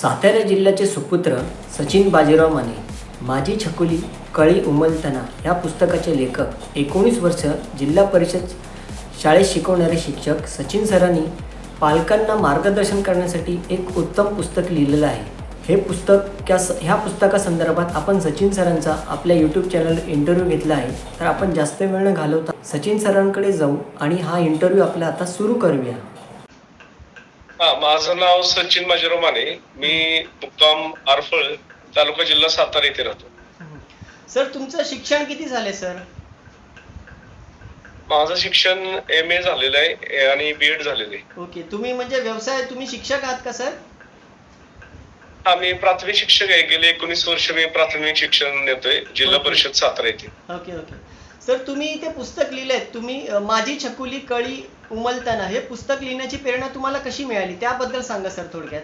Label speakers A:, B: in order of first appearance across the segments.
A: सातारा जिल्ह्याचे सुपुत्र सचिन बाजीराव माने माझी छकुली कळी उमलताना या पुस्तकाचे लेखक एकोणीस वर्ष जिल्हा परिषद शाळेत शिकवणारे शिक्षक सचिन सरांनी पालकांना मार्गदर्शन करण्यासाठी एक उत्तम पुस्तक लिहिलेलं आहे. हे पुस्तक त्या ह्या पुस्तकासंदर्भात आपण सचिन सरांचा आपल्या यूट्यूब चॅनल इंटरव्ह्यू घेतला आहे. तर आपण जास्त वेळ न घालवता सचिन सरांकडे जाऊ आणि हा इंटरव्ह्यू आपला आता सुरू करूया.
B: हा माझं नाव सचिन बाजीराव माने. मी मुक्काम आरफळ तालुका जिल्हा सातारा येथे राहतो.
C: सर तुमचं शिक्षण किती झाले सर?
B: माझं शिक्षण एम ए झालेलं आहे आणि बी एड झालेलं आहे.
C: ओके तुम्ही म्हणजे व्यवसाय तुम्ही शिक्षक आहात का सर?
B: हा मी प्राथमिक शिक्षक आहे. गेले एकोणीस वर्ष मी प्राथमिक शिक्षण देतोय जिल्हा परिषद सातारा येथे.
C: Okay okay. सर तुम्ही ते पुस्तक लिहिलंय. तुम्ही अं, माझी छकुली कळी उमलताना. हे पुस्तक लिहिण्याची प्रेरणा तुम्हाला कशी मिळाली? त्याबद्दल सांगा सर थोडक्यात.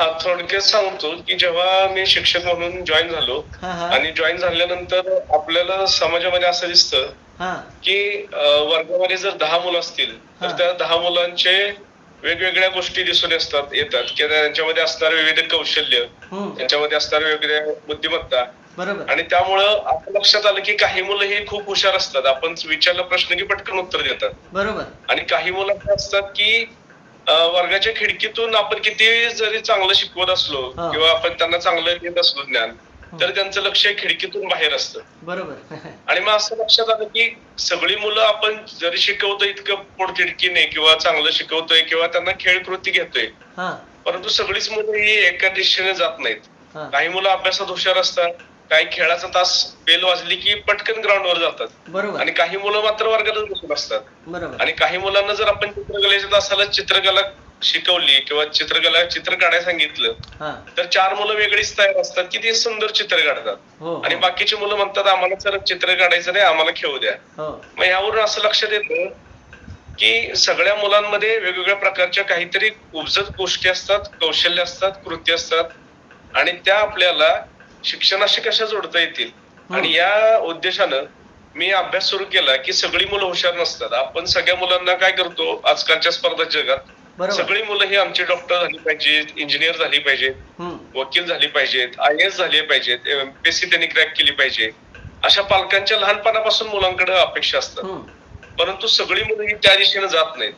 B: हा थोडक्यात सांगतो की जेव्हा मी शिक्षक म्हणून जॉईन झालो आणि जॉईन झाल्यानंतर आपल्याला समाजामध्ये असं दिसतं
C: हा.
B: की वर्गामध्ये जर दहा मुलं असतील तर. त्या दहा मुलांचे वेगवेगळ्या गोष्टी दिसून येतात येतात. की त्यांच्यामध्ये असणारे विविध कौशल्य त्यांच्यामध्ये असणारे वेगवेगळ्या बुद्धिमत्ता
C: बरोबर.
B: आणि त्यामुळं आपल्या लक्षात आलं की काही मुलं ही खूप हुशार असतात. आपण विचारला प्रश्न की पटकन उत्तर देतात.
C: बरोबर.
B: आणि काही मुलं असतात की वर्गाच्या खिडकीतून आपण किती जरी चांगलं शिकवत असलो. किंवा आपण त्यांना चांगलं देत असलो ज्ञान तर त्यांचं लक्ष खिडकीतून बाहेर असतं.
C: बरोबर.
B: आणि मग असं लक्षात आलं की सगळी मुलं आपण जरी शिकवतोय इतकं पोटतिडकीने किंवा चांगलं शिकवतोय किंवा त्यांना खेळ कृती घेतोय परंतु सगळीच मुलं ही एका दिशेने जात नाहीत. काही मुलं अभ्यासात हुशार असतात काही खेळाचा तास बेल वाजली की पटकन ग्राउंडवर जातात.
C: बरोबर.
B: आणि काही मुलं मात्र वर्गातच बसून असतात.
C: बरोबर.
B: आणि काही मुलांना जर आपण चित्रकलेच्या तासाला चित्रकला शिकवली किंवा चित्रकला चित्र काढायला सांगितलं तर चार मुलं वेगळीच तयार असतात की ते सुंदर चित्र काढतात.
C: हो
B: आणि
C: हो,
B: बाकीची मुलं म्हणतात आम्हाला सर चित्र काढायचं नाही आम्हाला खेळू द्या.
C: हो.
B: मग यावरून असं लक्षात येतं की सगळ्या मुलांमध्ये वेगवेगळ्या प्रकारच्या काहीतरी उपजत गोष्टी असतात कौशल्य असतात कृती असतात. आणि त्या आपल्याला शिक्षणाशी कशा जोडता येतील? आणि या उद्देशानं मी अभ्यास सुरू केला की सगळी मुलं हुशार नसतात. आपण सगळ्या मुलांना काय करतो? आजकालच्या स्पर्धा जगात सगळी मुलं ही आमची डॉक्टर झाली पाहिजेत इंजिनियर झाली पाहिजेत वकील झाली पाहिजेत आय एस झाले पाहिजेत एमपीएससी त्यांनी क्रॅक केली पाहिजे. अशा पालकांच्या लहानपणापासून मुलांकडे अपेक्षा असतात. परंतु सगळी मुलं ही त्या दिशेने जात नाहीत.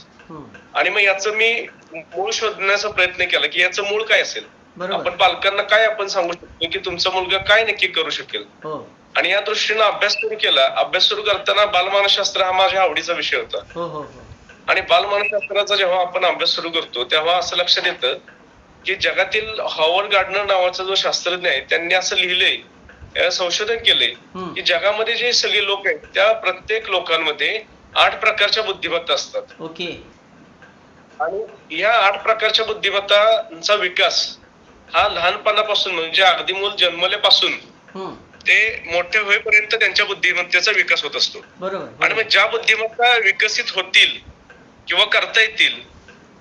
B: आणि मग याचं मी मूळ शोधण्याचा प्रयत्न केला की याचं मूळ काय असेल? आपण पालकांना काय आपण सांगू शकतो की तुमचा मुलगा काय नक्की करू शकेल?
C: हो.
B: आणि या दृष्टीनं अभ्यास सुरू केला अभ्यास सुरू करताना बालमानसशास्त्र हा माझ्या आवडीचा विषय होता.
C: हो हो
B: आणि बालमानसशास्त्राचा जेव्हा आपण अभ्यास सुरू करतो तेव्हा असं लक्षात येतं की जगातील हॉवर्ड गार्डनर नावाचा जो शास्त्रज्ञ आहे त्यांनी असं लिहिलंय संशोधन केलंय की जगामध्ये जे सगळे लोक आहेत त्या प्रत्येक लोकांमध्ये आठ प्रकारच्या बुद्धिमत्ता असतात.
C: ओके.
B: आणि या आठ प्रकारच्या बुद्धिमत्तांचा विकास हा लहानपणापासून म्हणजे अगदी मूल जन्मल्यापासून ते मोठे होईपर्यंत त्यांच्या बुद्धिमत्तेचा विकास होत असतो. आणि. मग ज्या बुद्धिमत्ता विकसित होतील किंवा करता येतील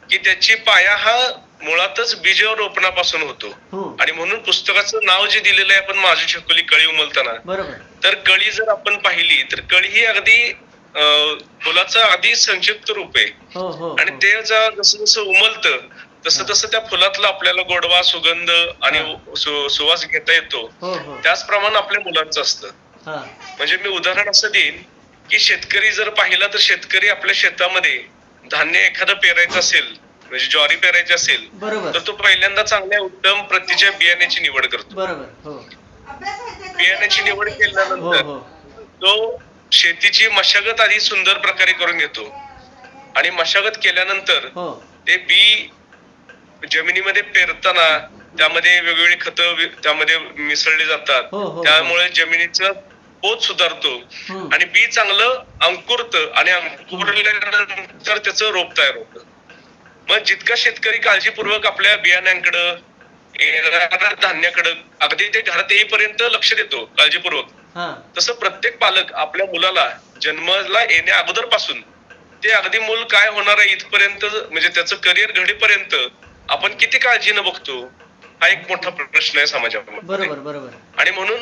B: की त्याची पाया हा मुळातच बीजरोपणापासून होतो.
C: हम्म
B: आणि म्हणून पुस्तकाचं नाव जे दिलेलं आहे आपण माझी छकुली कळी उमलताना तर कळी जर आपण पाहिली तर कळी ही अगदी फुलाचं अगदी संक्षिप्त रूप आहे.
C: हो हो
B: आणि
C: हो.
B: ते जसं जसं उमलतं तसं तसं त्या फुलातला आपल्याला गोडवा सुगंध आणि सुवास घेता येतो
C: हो हो.
B: त्याचप्रमाणे आपल्या मुलांचं असतं. म्हणजे मी उदाहरण असं देईन की शेतकरी जर पाहिला तर शेतकरी आपल्या शेतामध्ये धान्य एखादं पेरायचं असेल म्हणजे ज्वारी पेरायची असेल तर तो पहिल्यांदा चांगल्या उत्तम प्रतीच्या बियाण्याची निवड करतो.
C: हो.
B: बियाण्याची निवड केल्यानंतर तो शेतीची मशागत आधी सुंदर प्रकारे करून घेतो. आणि मशागत केल्यानंतर ते बी जमिनीमध्ये पेरताना त्यामध्ये वेगवेगळी खतं त्यामध्ये मिसळली जातात.
C: हो, हो, हो.
B: त्यामुळे जमिनीचं पोत सुधारतो. आणि बी चांगलं अंकुरत आणि अंकुरल्यानंतर त्याचं रोप तयार होतं. मग जितका शेतकरी काळजीपूर्वक आपल्या बियाण्यांकडं धान्याकडं अगदी ते घरात येईपर्यंत लक्ष देतो काळजीपूर्वक. तसं प्रत्येक पालक आपल्या मुलाला जन्माला येण्या अगोदरपासून ते अगदी मूल काय होणार आहे इथपर्यंत म्हणजे त्याचं करिअर घडीपर्यंत आपण किती काळजीनं बघतो हा एक मोठा प्र- प्रश्न आहे समाजामध्ये.
C: बरोबर बरोबर.
B: आणि म्हणून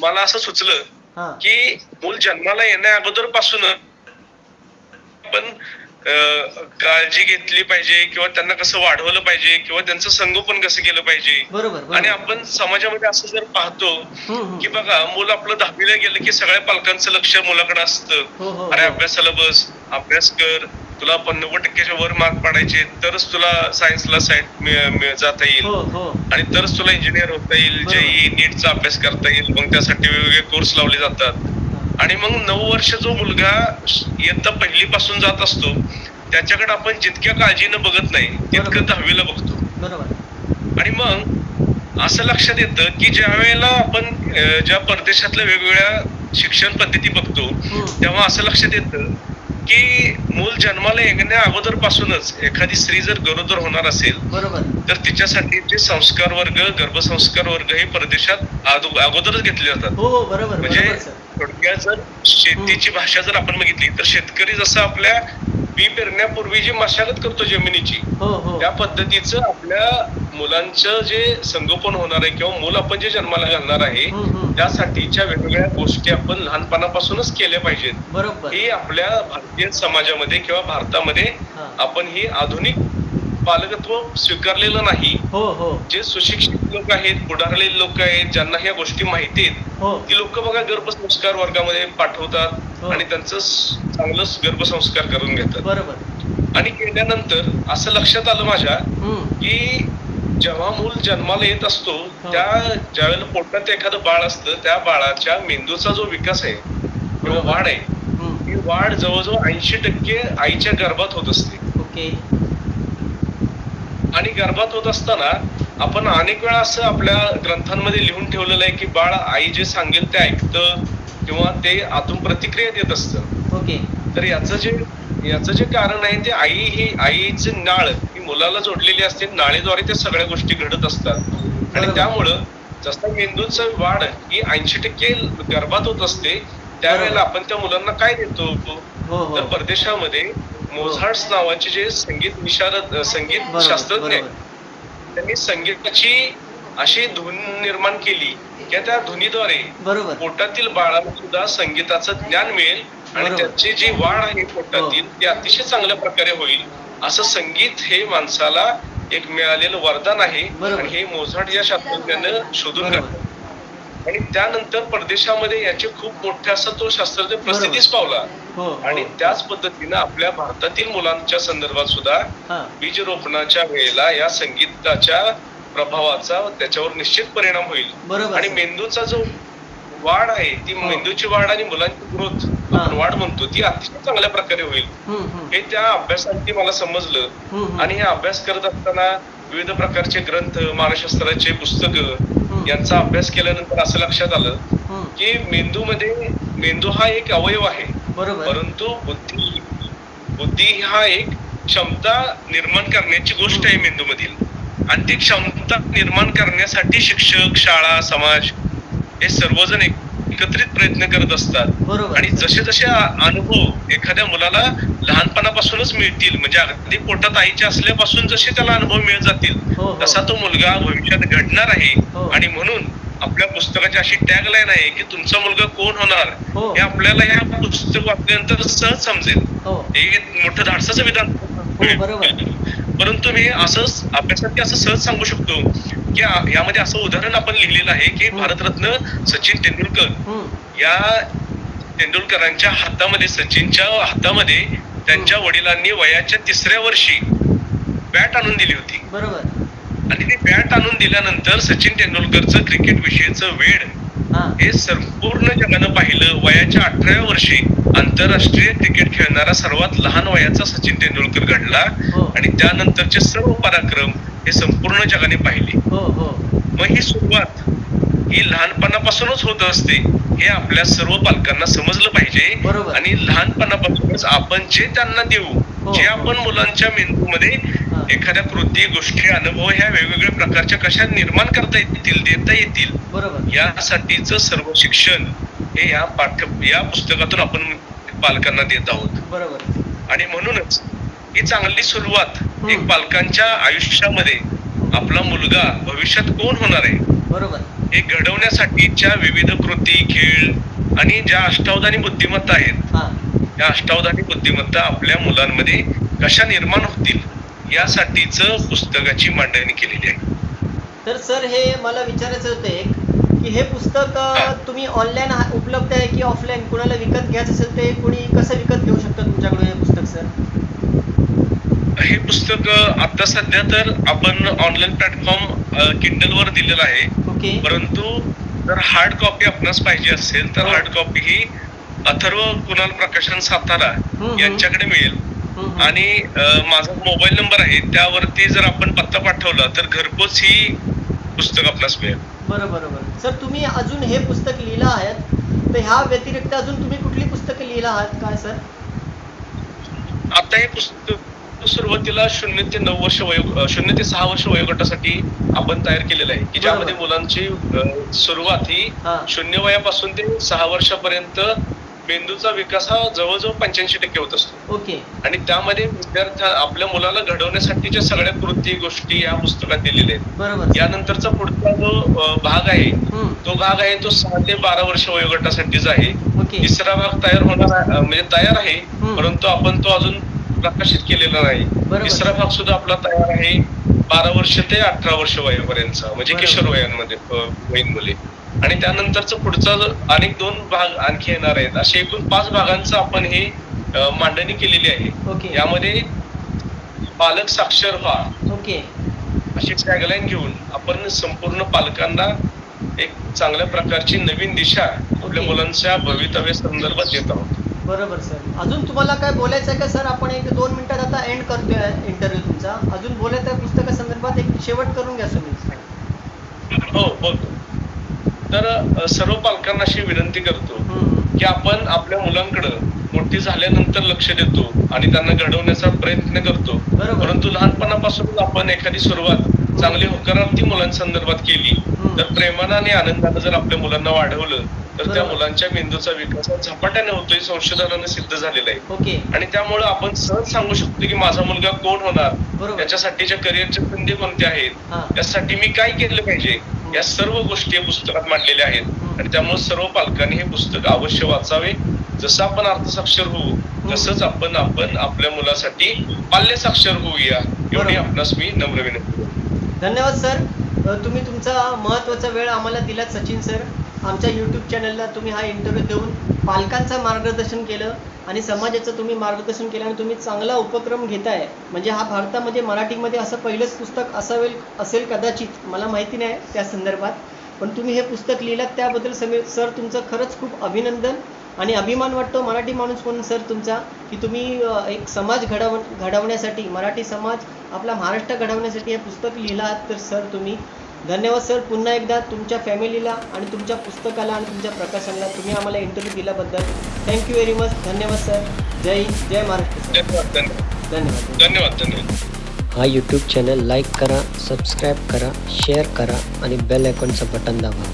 B: मला असं सुचलं
C: हा.
B: की मूल जन्माला येण्या अगोदरपासून आपण अं, काळजी घेतली पाहिजे किंवा त्यांना कसं वाढवलं पाहिजे किंवा त्यांचं संगोपन कसं केलं पाहिजे.
C: बरोबर
B: आणि आपण समाजामध्ये असं जर पाहतो
C: हम्म, हम्म.
B: की बघा मूल आपलं दहावीला गेलं की सगळ्या पालकांचं लक्ष मुलाकडे असतं.
C: हो हो
B: अरे
C: हो.
B: अभ्यासाला बस अभ्यास कर. तुला नव्वद टक्क्याच्या वर मार्क पाडायचे तरच तुला सायन्सला साईड जाता येईल
C: हो हो
B: आणि तरच तुला इंजिनियर होता येईल. जेई नीटचा अभ्यास करता येईल मग त्यासाठी वेगवेगळे कोर्स लावले जातात आणि मग नऊ वर्ष जो मुलगा इयत्ता पहिली पासून जात असतो त्याच्याकडे आपण जितक्या काळजीनं बघत नाही तितकं. दहावीला बघतो आणि मग असं लक्षात येतं की ज्या वेळेला आपण ज्या परदेशातल्या वेगवेगळ्या शिक्षण पद्धती बघतो. तेव्हा असं लक्षात येतं की मूल जन्माला येण्या अगोदर पासूनच एखादी स्त्री जर गरोदर होणार असेल
C: बरोबर.
B: तर तिच्यासाठी जे संस्कार वर्ग गर्भसंस्कार वर्ग हे परदेशात अगोदरच घेतले जातात.
C: हो हो बरोबर
B: म्हणजे थोडक्यात जर शेतीची भाषा जर आपण बघितली तर शेतकरी जसं आपल्या बी पेरण्यापूर्वी जी मशागत करतो जमिनीची
C: हो हो
B: त्या पद्धतीचं आपल्या मुलांचं जे संगोपन होणार आहे किंवा मूल आपण जे जन्माला घालणार आहे. त्यासाठीच्या वेगवेगळ्या गोष्टी आपण लहानपणापासूनच केल्या पाहिजेत ही आपल्या भारतीय समाजामध्ये किंवा भारतामध्ये. आपण ही आधुनिक पालकत्व स्वीकारलेलं नाही
C: हो हो
B: जे सुशिक्षित लोक आहेत पुढारलेले लोक आहेत ज्यांना ह्या गोष्टी माहिती आहेत
C: हो
B: ती लोक बघा गर्भसंस्कार वर्गामध्ये पाठवतात
C: हो.
B: आणि त्यांचं चांगलं गर्भसंस्कार करून घेतात
C: बरोबर
B: आणि केल्यानंतर असं लक्षात आलं माझ्या
C: हम्म.
B: की जेव्हा मूल जन्माला येत असतो
C: हो.
B: त्या ज्यावेळेला पोटात एखादं बाळ असतं त्या बाळाच्या मेंदूचा जो विकास आहे किंवा. वाढ आहे
C: हम्म.
B: ही वाढ जवळजवळ ऐंशी टक्के आईच्या गर्भात होत असते
C: ओके
B: आणि गर्भात होत असताना आपण अनेक वेळा असं आपल्या ग्रंथांमध्ये लिहून ठेवलेलं आहे की बाळ आई जे सांगेल ते ऐकतं किंवा ते आतून प्रतिक्रिया देत असतं.
C: ओके.
B: तर याचं जे याचं जे कारण आहे ते आई ही आईची नाळ ही मुलाला जोडलेली असते नाळेद्वारे त्या सगळ्या गोष्टी घडत असतात. आणि. त्यामुळं जसं मेंदूचं वाढ ही ऐंशी टक्के गर्भात होत असते त्यावेळेला आपण त्या मुलांना काय देतो?
C: हो हो.
B: तर परदेशामध्ये मोझार्ट्स नावाचे जे संगीत विशारद संगीत शास्त्रज्ञ त्यांनी संगीताची अशी धून निर्माण केली की त्या धुनीद्वारे पोटातील बाळाला सुद्धा संगीताचं ज्ञान मिळेल आणि. त्याची जी वाढ आहे पोटातील
C: हो.
B: ती अतिशय चांगल्या प्रकारे होईल. असं संगीत हे माणसाला एक मिळालेलं वरदान आहे. आणि हे मोझार्ट या शास्त्रज्ञानं शोधून काढलं. आणि त्यानंतर परदेशामध्ये याचे खूप मोठे असा तो शास्त्रज्ञ प्रसिद्धीस पावला. आणि
C: हो.
B: त्याच पद्धतीनं आपल्या भारतातील मुलांच्या संदर्भात सुद्धा
C: हा
B: बीज रोपणाच्या वेळेला या संगीताच्या प्रभावाचा त्याच्यावर निश्चित परिणाम होईल आणि. मेंदूचा जो वाढ आहे ती
C: हो.
B: मेंदूची वाढ आणि मुलांची ग्रोथ
C: हा.
B: आपण वाढ म्हणतो ती अतिशय चांगल्या प्रकारे होईल. हे त्या अभ्यासांती मला समजलं. आणि हे अभ्यास करत असताना विविध प्रकारचे ग्रंथ मानसशास्त्राचे पुस्तकं यांचा अभ्यास केल्यानंतर असं लक्षात आलं. की मेंदूमध्ये मेंदू हा एक अवयव आहे
C: बरोबर.
B: परंतु बुद्धी बुद्धी हा एक क्षमता निर्माण करण्याची गोष्ट आहे मेंदूमधील. आणि ती क्षमता निर्माण करण्यासाठी शिक्षक शाळा समाज हे सर्वजण एक- एकत्रित प्रयत्न करत असतात. आणि जसे जसे अनुभव एखाद्या मुलाला लहानपणापासूनच मिळतील म्हणजे अगदी पोटात आईच्या असल्यापासून जसे त्याला अनुभव मिळत जातील
C: हो हो.
B: तसा तो मुलगा भविष्यात घडणार आहे.
C: हो.
B: आणि म्हणून आपल्या पुस्तकाची अशी टॅग लाईन आहे की तुमचा मुलगा कोण होणार
C: हो.
B: हे आपल्याला या पुस्तक वाचल्यानंतर सहज समजेल.
C: हो.
B: हे मोठं धाडसाचं विधान.
C: हो बरोबर.
B: परंतु मी असंच अभ्यासात असं सहज सांगू शकतो की यामध्ये असं उदाहरण आपण लिहिलेलं आहे की. भारतरत्न सचिन तेंडुलकर. या तेंडुलकरांच्या हातामध्ये सचिनच्या हातामध्ये त्यांच्या वडिलांनी वयाच्या तिसऱ्या वर्षी बॅट आणून दिली होती.
C: बरोबर.
B: आणि ती बॅट आणून दिल्यानंतर सचिन तेंडुलकरचं क्रिकेट विषयीचं वेळ
C: हा.
B: संपूर्ण जगानं पाहिलं. वयाच्या अठराव्या वर्षी आंतरराष्ट्रीय क्रिकेट खेळणारा सर्वात लहान वयाचा सचिन तेंडुलकर घडला.
C: हो.
B: आणि त्यानंतरचे सर्व पराक्रम हे संपूर्ण जगाने पाहिले.
C: हो हो.
B: मग ही सुरुवात ही लहानपणापासूनच होत असते हे आपल्या सर्व पालकांना समजलं पाहिजे. आणि लहानपणापासूनच आपण जे त्यांना देऊ. जे आपण मुलांच्या मेंदूमध्ये
C: हा.
B: एखाद्या कृती गोष्टी अनुभव ह्या वेगवेगळ्या प्रकारच्या कशा निर्माण करता येतील देता येतील यासाठीच सर्व शिक्षण हे या पाठ्य या पुस्तकातून आपण पालकांना देत आहोत.
C: बरोबर.
B: आणि म्हणूनच ही चांगली सुरुवात एक. पालकांच्या आयुष्यामध्ये आपला मुलगा भविष्यात कोण होणार आहे?
C: बरोबर.
B: हे घडवण्यासाठीच्या विविध कृती खेळ आणि ज्या अष्टावधानी बुद्धिमत्ता आहेत
C: हा.
B: या अष्टावधानी बुद्धिमत्ता आपल्या मुलांमध्ये कशा निर्माण होतील यासाठीच पुस्तकाची मांडणी केलेली आहे.
C: तर सर हे मला विचारायचं होतं एक की हे पुस्तक तुम्ही ऑनलाईन उपलब्ध आहे की ऑफलाईन कुणाला विकत घ्यायचं असेल ते कुणी कसं विकत घेऊ शकतं तुमच्याकडून हे पुस्तक सर?
B: हे पुस्तक आता सध्या तर आपण ऑनलाईन प्लॅटफॉर्म किंडलवर दिलेलं आहे.
C: ओके.
B: परंतु जर हार्ड कॉपी आपणास पाहिजे असेल तर
C: हो.
B: हार्ड कॉपी ही अथर्व कुणाल प्रकाशन सातारा. यांच्याकडे मिळेल. आणि माझा मोबाईल नंबर आहे त्यावरती जर आपण पत्ता पाठवला तर घरपोच ही पुस्तक आपणास मिळेल.
C: बरं बरं बरं सर तुम्ही अजून हे पुस्तक लिहिलं आहेत. तर ह्या व्यतिरिक्त अजून तुम्ही कुठली पुस्तकं लिहिलं आहात? काय सर?
B: आता हे पुस्तक सुरुवातीला शून्य ते नऊ वर्ष वयो शून्य ते सहा वर्ष वयोगटासाठी आपण तयार केलेलं आहे. की ज्यामध्ये मुलांची सुरुवात ही
C: हा.
B: शून्य वयापासून ते सहा वर्षापर्यंत मेंदूचा विकास हा जवळजवळ पंच्याऐंशी टक्के होत असतो.
C: ओके.
B: आणि त्यामध्ये विद्यार्थ्या आपल्या मुलाला घडवण्यासाठीच्या सगळ्या कृती गोष्टी या पुस्तकात दिलेल्या आहेत.
C: बरोबर.
B: यानंतरचा पुढचा जो भाग आहे तो भाग आहे तो सहा ते बारा वर्ष वयोगटासाठीचा आहे. तिसरा भाग तयार होणार म्हणजे तयार आहे. परंतु आपण तो अजून प्रकाशित केलेला नाही. तिसरा भाग सुद्धा आपला तयार आहे बारा वर्ष ते अठरा वर्ष वयापर्यंतचा म्हणजे. किशोर वयांमध्ये मुले. आणि त्यानंतरचा पुढचा अनेक दोन भाग आणखी येणार आहेत. असे एकूण पाच भागांचं आपण हे मांडणी केलेली आहे. यामध्ये पालक साक्षर व्हा.
C: ओके.
B: अशी टॅगलाईन घेऊन आपण संपूर्ण पालकांना एक चांगल्या प्रकारची नवीन दिशा आपल्या. मुलांच्या भवितव्य संदर्भात देत आहोत.
C: बरोबर सर. अजून तुम्हाला काय बोलायचं आहे का सर? आपण एक दोन मिनिटात आता एंड करतोय इंटरव्ह्यू तुमचा. अजून बोलायचं आहे पुस्तकासंदर्भात? एक शेवट करून घ्या तुम्ही
B: हो बोलतो. तर सर्व पालकांना अशी विनंती करतो की आपण आपल्या मुलांकडं मोठी झाल्यानंतर लक्ष देतो आणि त्यांना घडवण्याचा प्रयत्न करतो. परंतु लहानपणापासून आपण एखादी सुरुवात चांगली होकारार्थी मुलांसंदर्भात केली तर प्रेमानं आणि आनंदानं जर आपल्या मुलांना वाढवलं तर त्या. मुलांच्या मेंदूचा विकास हा झपाट्याने होतोय संशोधनाने सिद्ध झालेलं आहे. आणि त्यामुळे आपण सहज सांगू शकतो की माझा मुलगा कोण होणार? त्याच्यासाठीच्या करिअरच्या संधी कोणत्या आहेत?
C: हा.
B: यासाठी मी काय केलं पाहिजे? या सर्व गोष्टी या पुस्तकात मांडलेल्या आहेत. आणि त्यामुळे सर्व पालकांनी हे पुस्तक अवश्य वाचावे. जसं आपण अर्थसाक्षर होऊ तसंच आपण आपण आपल्या मुलासाठी बाल्य साक्षर होऊया एवढी. आपणास मी नम्र विनंती.
C: धन्यवाद सर. तुम्ही तुमचा महत्त्वाचा वेळ आम्हाला दिलात सचिन सर. आमच्या यूट्यूब चॅनलला तुम्ही हा इंटरव्ह्यू देऊन पालकांचं मार्गदर्शन केलं. आणि समाजाचं तुम्ही मार्गदर्शन केलं आणि तुम्ही चांगला उपक्रम घेताय म्हणजे हा भारतामध्ये मराठीमध्ये असं पहिलंच पुस्तक असावेल असेल कदाचित मला माहिती नाही त्या संदर्भात. पण तुम्ही हे पुस्तक लिहिलात त्याबद्दल समीर सर तुमचं खरंच खूप अभिनंदन आणि अभिमान वाटतो मराठी माणूस म्हणून सर तुमचा की तुम्ही एक समाज घडव घडवण्यासाठी मराठी समाज आपला महाराष्ट्र घडवण्यासाठी हे पुस्तक लिहिलं तर सर तुम्ही धन्यवाद सर. पुन्हा एकदा तुमच्या फॅमिलीला आणि तुमच्या पुस्तकाला आणि तुमच्या प्रकाशनाला तुम्ही आम्हाला इंटरव्ह्यू दिल्याबद्दल थँक्यू व्हेरी मच धन्यवाद सर. जय हिंद जय महाराष्ट्र सर.
B: धन्यवाद धन्यवाद.
C: धन्यवाद.
B: धन्यवाद धन्यवाद.
A: हा यूट्यूब चॅनल लाईक करा सबस्क्राईब करा शेअर करा आणि बेल आयकॉनचं बटन दाबा.